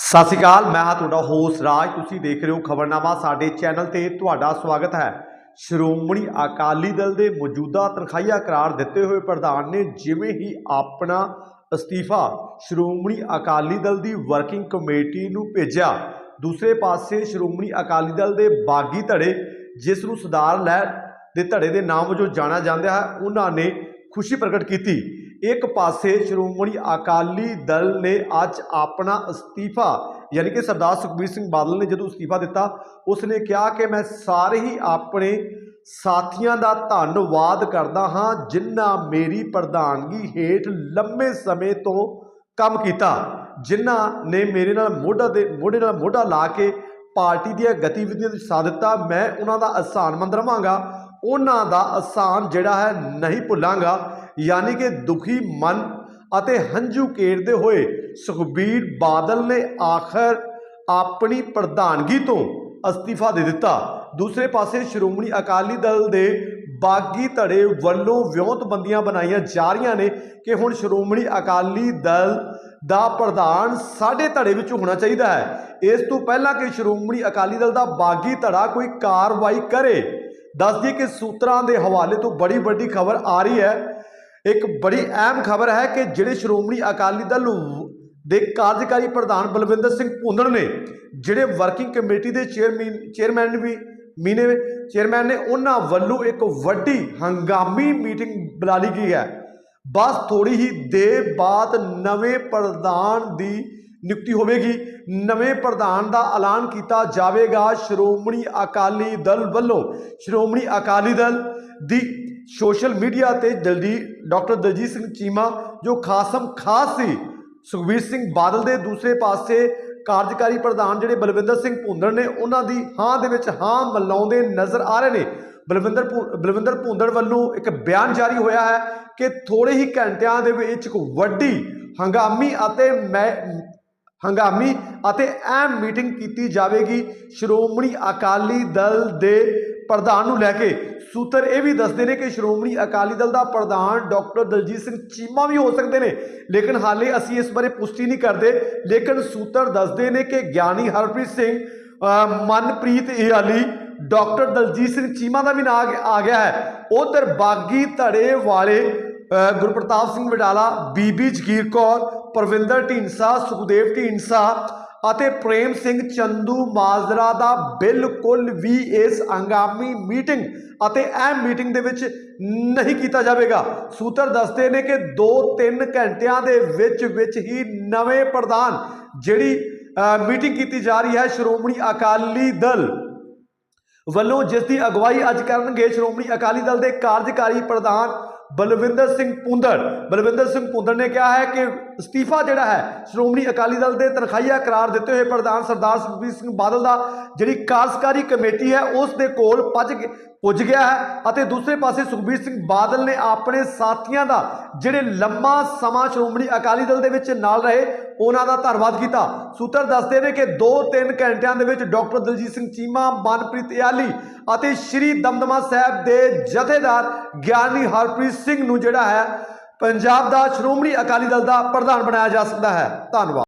ਸਤਿ ਸ਼੍ਰੀ ਅਕਾਲ, ਮੈਂ ਹਾਂ ਤੁਹਾਡਾ ਹੋਸਟ ਰਾਜ। ਤੁਸੀਂ ਦੇਖ ਰਹੇ ਹੋ ਖਬਰਨਾਮਾ, ਸਾਡੇ ਚੈਨਲ ਤੇ ਤੁਹਾਡਾ ਸਵਾਗਤ ਹੈ। ਸ਼੍ਰੋਮਣੀ ਅਕਾਲੀ ਦਲ ਦੇ ਮੌਜੂਦਾ ਤਨਖਾਹੀਆ ਕਰਾਰ ਦਿੱਤੇ ਹੋਏ ਪ੍ਰਧਾਨ ਨੇ ਜਿਵੇਂ ਹੀ ਆਪਣਾ ਅਸਤੀਫਾ ਸ਼੍ਰੋਮਣੀ ਅਕਾਲੀ ਦਲ ਦੀ ਵਰਕਿੰਗ ਕਮੇਟੀ ਨੂੰ ਭੇਜਿਆ, ਦੂਸਰੇ ਪਾਸੇ ਸ਼੍ਰੋਮਣੀ ਅਕਾਲੀ ਦਲ ਦੇ ਬਾਗੀ ਧੜੇ, ਜਿਸ ਨੂੰ ਸਰਦਾਰ ਲਹਿਰ ਦੇ ਧੜੇ ਦੇ ਨਾਮ ਵਜੋਂ ਜਾਣਿਆ ਜਾਂਦਾ ਹੈ, ਉਹਨਾਂ ਨੇ ਖੁਸ਼ੀ ਪ੍ਰਗਟ ਕੀਤੀ। ਇੱਕ ਪਾਸੇ ਸ਼੍ਰੋਮਣੀ ਅਕਾਲੀ ਦਲ ਨੇ ਅੱਜ ਆਪਣਾ ਅਸਤੀਫਾ, ਯਾਨੀ ਕਿ ਸਰਦਾਰ ਸੁਖਬੀਰ ਸਿੰਘ ਬਾਦਲ ਨੇ ਜਦੋਂ ਅਸਤੀਫਾ ਦਿੱਤਾ ਉਸ ਨੇ ਕਿਹਾ ਕਿ ਮੈਂ ਸਾਰੇ ਹੀ ਆਪਣੇ ਸਾਥੀਆਂ ਦਾ ਧੰਨਵਾਦ ਕਰਦਾ ਹਾਂ ਜਿਨ੍ਹਾਂ ਮੇਰੀ ਪ੍ਰਧਾਨਗੀ ਹੇਠ ਲੰਮੇ ਸਮੇਂ ਤੋਂ ਕੰਮ ਕੀਤਾ, ਜਿਨ੍ਹਾਂ ਨੇ ਮੇਰੇ ਨਾਲ ਮੋਢਾ ਦੇ, ਮੋਢੇ ਨਾਲ ਮੋਢਾ ਲਾ ਕੇ ਪਾਰਟੀ ਦੀਆਂ ਗਤੀਵਿਧੀਆਂ ਵਿੱਚ ਸਾਥ ਦਿੱਤਾ, ਮੈਂ ਉਹਨਾਂ ਦਾ ਅਹਿਸਾਨਮੰਦ ਰਵਾਂਗਾ ਉਹਨਾਂ ਦਾ ਅਹਿਸਾਨ ਜਿਹੜਾ ਹੈ ਨਹੀਂ ਭੁੱਲਾਂਗਾ। ਯਾਨੀ ਕਿ ਦੁਖੀ ਮਨ ਅਤੇ ਹੰਝੂ ਕੇਰਦੇ ਹੋਏ ਸੁਖਬੀਰ ਬਾਦਲ ਨੇ ਆਖਰ ਆਪਣੀ ਪ੍ਰਧਾਨਗੀ ਤੋਂ ਅਸਤੀਫਾ ਦੇ ਦਿੱਤਾ। ਦੂਸਰੇ ਪਾਸੇ ਸ਼੍ਰੋਮਣੀ ਅਕਾਲੀ ਦਲ ਦੇ ਬਾਗੀ ਧੜੇ ਵੱਲੋਂ ਵਿਉਂਤਬੰਦੀਆਂ ਬਣਾਈਆਂ ਜਾ ਰਹੀਆਂ ਨੇ ਕਿ ਹੁਣ ਸ਼੍ਰੋਮਣੀ ਅਕਾਲੀ ਦਲ ਦਾ ਪ੍ਰਧਾਨ ਸਾਡੇ ਧੜੇ ਵਿੱਚ ਹੋਣਾ ਚਾਹੀਦਾ ਹੈ। ਇਸ ਤੋਂ ਪਹਿਲਾਂ ਕਿ ਸ਼੍ਰੋਮਣੀ ਅਕਾਲੀ ਦਲ ਦਾ ਬਾਗੀ ਧੜਾ ਕੋਈ ਕਾਰਵਾਈ ਕਰੇ, ਦੱਸ ਦਈਏ ਕਿ ਸੂਤਰਾਂ ਦੇ ਹਵਾਲੇ ਤੋਂ ਬੜੀ ਵੱਡੀ ਖਬਰ ਆ ਰਹੀ ਹੈ ਇੱਕ ਬੜੀ ਅਹਿਮ ਖਬਰ ਹੈ ਕਿ ਜਿਹੜੇ ਸ਼੍ਰੋਮਣੀ ਅਕਾਲੀ ਦਲ ਦੇ ਕਾਰਜਕਾਰੀ ਪ੍ਰਧਾਨ ਬਲਵਿੰਦਰ ਸਿੰਘ ਭੁੰਦੜ ਨੇ, ਜਿਹੜੇ ਵਰਕਿੰਗ ਕਮੇਟੀ ਦੇ ਚੇਅਰਮੈਨ ਚੇਅਰਮੈਨ ਵੀ ਮੀਨੇ ਚੇਅਰਮੈਨ ਨੇ ਉਹਨਾਂ ਵੱਲੋਂ ਇੱਕ ਵੱਡੀ ਹੰਗਾਮੀ ਮੀਟਿੰਗ ਬੁਲਾ ਲਈ ਗਈ ਹੈ। ਬਸ ਥੋੜੀ ਹੀ ਦੇਰ ਬਾਅਦ ਨਵੇਂ ਪ੍ਰਧਾਨ ਦੀ ਨਿਯੁਕਤੀ ਹੋਵੇਗੀ। ਨਵੇਂ ਪ੍ਰਧਾਨ ਦਾ ਐਲਾਨ ਕੀਤਾ ਜਾਵੇਗਾ ਸ਼੍ਰੋਮਣੀ ਅਕਾਲੀ ਦਲ ਵੱਲੋਂ। ਸ਼੍ਰੋਮਣੀ ਅਕਾਲੀ ਦਲ ਦੀ ਸੋਸ਼ਲ ਮੀਡੀਆ ਤੇ ਦਲਜੀਤ ਡਾਕਟਰ ਦਲਜੀਤ ਸਿੰਘ ਚੀਮਾ, ਜੋ ਖਾਸਮ ਖਾਸ ਸੀ, ਸੁਖਬੀਰ ਸਿੰਘ ਬਾਦਲ ਦੇ ਦੂਸਰੇ ਪਾਸੇ ਕਾਰਜਕਾਰੀ ਪ੍ਰਧਾਨ ਜਿਹੜੇ ਬਲਵਿੰਦਰ ਸਿੰਘ ਭੁੰਦੜ ਨੇ, ਉਹਨਾਂ ਦੀ ਹਾਂ ਦੇ ਵਿੱਚ ਹਾਂ ਮਲਾਉਂਦੇ ਨਜ਼ਰ ਆ ਰਹੇ ਨੇ। ਬਲਵਿੰਦਰ ਭੁ- ਬਲਵਿੰਦਰ ਭੁੰਦੜ ਵੱਲੋਂ ਇੱਕ ਬਿਆਨ ਜਾਰੀ ਹੋਇਆ ਹੈ ਕਿ ਥੋੜੇ ਹੀ ਘੰਟਿਆਂ ਦੇ ਵਿੱਚ ਇੱਕ ਵੱਡੀ ਹੰਗਾਮੀ ਅਤੇ ਮੈਂ, ਹੰਗਾਮੀ ਅਤੇ ਅਹਿਮ ਮੀਟਿੰਗ ਕੀਤੀ ਜਾਵੇਗੀ। ਸ਼੍ਰੋਮਣੀ ਅਕਾਲੀ ਦਲ ਦੇ ਪ੍ਰਧਾਨ ਨੂੰ ਲੈ ਕੇ ਸੂਤਰ ਇਹ ਵੀ ਦੱਸਦੇ ਨੇ ਕਿ ਸ਼੍ਰੋਮਣੀ ਅਕਾਲੀ ਦਲ ਦਾ ਪ੍ਰਧਾਨ ਡਾਕਟਰ ਦਲਜੀਤ ਸਿੰਘ ਚੀਮਾ ਵੀ ਹੋ ਸਕਦੇ ਨੇ। ਲੇਕਿਨ ਹਾਲੇ ਅਸੀਂ ਇਸ ਬਾਰੇ ਪੁਸ਼ਟੀ ਨਹੀਂ ਕਰਦੇ। ਲੇਕਿਨ ਸੂਤਰ ਦੱਸਦੇ ਨੇ ਕਿ ਗਿਆਨੀ ਹਰਪ੍ਰੀਤ ਸਿੰਘ ਮਨਪ੍ਰੀਤ ਇਆਲੀ ਡਾਕਟਰ ਦਲਜੀਤ ਸਿੰਘ ਚੀਮਾ ਦਾ ਵੀ ਨਾਂ ਆ ਗਿਆ- ਹੈ। ਉਧਰ ਬਾਗੀ ਧੜੇ ਵਾਲੇ ਗੁਰਪ੍ਰਤਾਪ ਸਿੰਘ ਵਡਾਲਾ, ਬੀਬੀ ਜਗੀਰ ਕੌਰ, ਪਰਵਿੰਦਰ ਢੀਂਡਸਾ, ਸੁਖਦੇਵ ਢੀਂਡਸਾ ਅਤੇ ਪ੍ਰੇਮ ਸਿੰਘ ਚੰਦੂ ਮਾਜਰਾ ਦਾ ਬਿਲਕੁਲ ਵੀ ਇਸ ਹੰਗਾਮੀ ਮੀਟਿੰਗ ਅਤੇ ਅਹਿਮ ਮੀਟਿੰਗ ਦੇ ਵਿੱਚ ਨਹੀਂ ਕੀਤਾ ਜਾਵੇਗਾ। ਸੂਤਰ ਦੱਸਦੇ ਨੇ ਕਿ 2-3 ਘੰਟਿਆਂ ਦੇ ਵਿੱਚ ਵਿੱਚ ਹੀ ਨਵੇਂ ਪ੍ਰਧਾਨ ਜਿਹੜੀ ਮੀਟਿੰਗ ਕੀਤੀ ਜਾ ਰਹੀ ਹੈ, ਸ਼੍ਰੋਮਣੀ ਅਕਾਲੀ ਦਲ ਵੱਲੋਂ ਜਿਸ ਦੀ ਅਗਵਾਈ ਅੱਜ ਕਰਨਗੇ, ਸ਼੍ਰੋਮਣੀ ਅਕਾਲੀ ਦਲ ਦੇ ਕਾਰਜਕਾਰੀ ਪ੍ਰਧਾਨ ਬਲਵਿੰਦਰ ਸਿੰਘ ਪੁੰਦੜ। ਬਲਵਿੰਦਰ ਸਿੰਘ ਪੁੰਦੜ ਨੇ ਕਿਹਾ ਹੈ ਕਿ ਅਸਤੀਫਾ ਜਿਹੜਾ ਹੈ, ਸ਼੍ਰੋਮਣੀ ਅਕਾਲੀ ਦਲ ਦੇ ਤਨਖਾਹੀਆ ਕਰਾਰ ਦਿੱਤੇ ਹੋਏ ਪ੍ਰਧਾਨ ਸਰਦਾਰ ਸੁਖਬੀਰ ਸਿੰਘ ਬਾਦਲ ਦਾ ਜਿਹੜੀ ਕਾਰਜਕਾਰੀ ਕਮੇਟੀ ਹੈ, ਉਸ ਦੇ ਕੋਲ ਪੱਜ ਪੁੱਜ ਗਿਆ ਹੈ ਅਤੇ ਦੂਸਰੇ ਪਾਸੇ ਸੁਖਬੀਰ ਸਿੰਘ ਬਾਦਲ ਨੇ ਆਪਣੇ ਸਾਥੀਆਂ ਦਾ ਜਿਹੜੇ ਲੰਮਾ ਸਮਾਂ ਸ਼੍ਰੋਮਣੀ ਅਕਾਲੀ ਦਲ ਦੇ ਵਿੱਚ ਨਾਲ ਰਹੇ, ਉਹਨਾਂ ਦਾ ਧੰਨਵਾਦ ਕੀਤਾ। ਸੂਤਰ ਦੱਸਦੇ ਨੇ ਕਿ 2-3 ਘੰਟਿਆਂ ਦੇ ਵਿੱਚ ਡਾਕਟਰ ਦਲਜੀਤ ਸਿੰਘ ਚੀਮਾ, ਮਨਪ੍ਰੀਤ ਇਆਲੀ ਅਤੇ ਸ਼੍ਰੀ ਦਮਦਮਾ ਸਾਹਿਬ ਦੇ ਜਥੇਦਾਰ ਗਿਆਨੀ ਹਰਪ੍ਰੀਤ ਸਿੰਘ ਨੂੰ ਜਿਹੜਾ ਹੈ ਪੰਜਾਬ ਦਾ ਸ਼੍ਰੋਮਣੀ ਅਕਾਲੀ ਦਲ ਦਾ ਪ੍ਰਧਾਨ ਬਣਾਇਆ ਜਾ ਸਕਦਾ ਹੈ। ਧੰਨਵਾਦ।